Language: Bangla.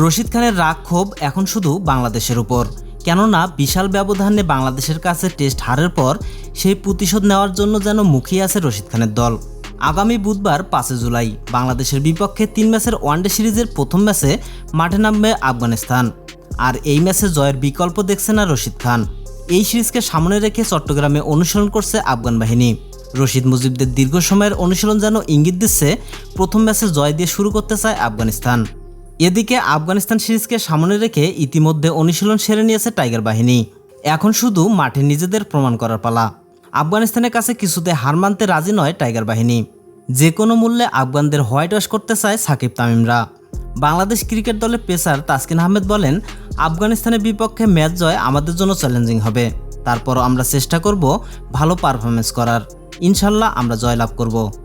রশিদ খানের রাগ ক্ষোভ এখন শুধু বাংলাদেশের উপর। কেননা বিশাল ব্যবধানে বাংলাদেশের কাছে টেস্ট হারের পর সেই প্রতিশোধ নেওয়ার জন্য যেন মুখিয়ে আছে রশিদ খানের দল। আগামী বুধবার পাঁচে জুলাই বাংলাদেশের বিপক্ষে তিন ম্যাচের ওয়ানডে সিরিজের প্রথম ম্যাচে মাঠে নামবে আফগানিস্তান। আর এই ম্যাচে জয়ের বিকল্প দেখছে না রশিদ খান। এই সিরিজকে সামনে রেখে চট্টগ্রামে অনুশীলন করছে আফগান বাহিনী। রশিদ মুজিবদের দীর্ঘ সময়ের অনুশীলন যেন ইঙ্গিত দিচ্ছে, প্রথম ম্যাচে জয় দিয়ে শুরু করতে চায় আফগানিস্তান। এদিকে আফগানিস্তান সিরিজকে সামনে রেখে ইতিমধ্যে অনুশীলন সেরে নিয়েছে টাইগার বাহিনী। এখন শুধু মাঠে নিজেদের প্রমাণ করার পালা। আফগানিস্তানের কাছে কিছুতে হার মানতে রাজি নয় টাইগার বাহিনী। যে কোনো মূল্যে আফগানদের হোয়াইট ওয়াশ করতে চায় সাকিব তামিমরা। বাংলাদেশ ক্রিকেট দলের পেসার তাসকিন আহমেদ বলেন, আফগানিস্তানের বিপক্ষে ম্যাচ জয় আমাদের জন্য চ্যালেঞ্জিং হবে। তারপরও আমরা চেষ্টা করব ভালো পারফরমেন্স করার। ইনশাল্লাহ আমরা জয়লাভ করব।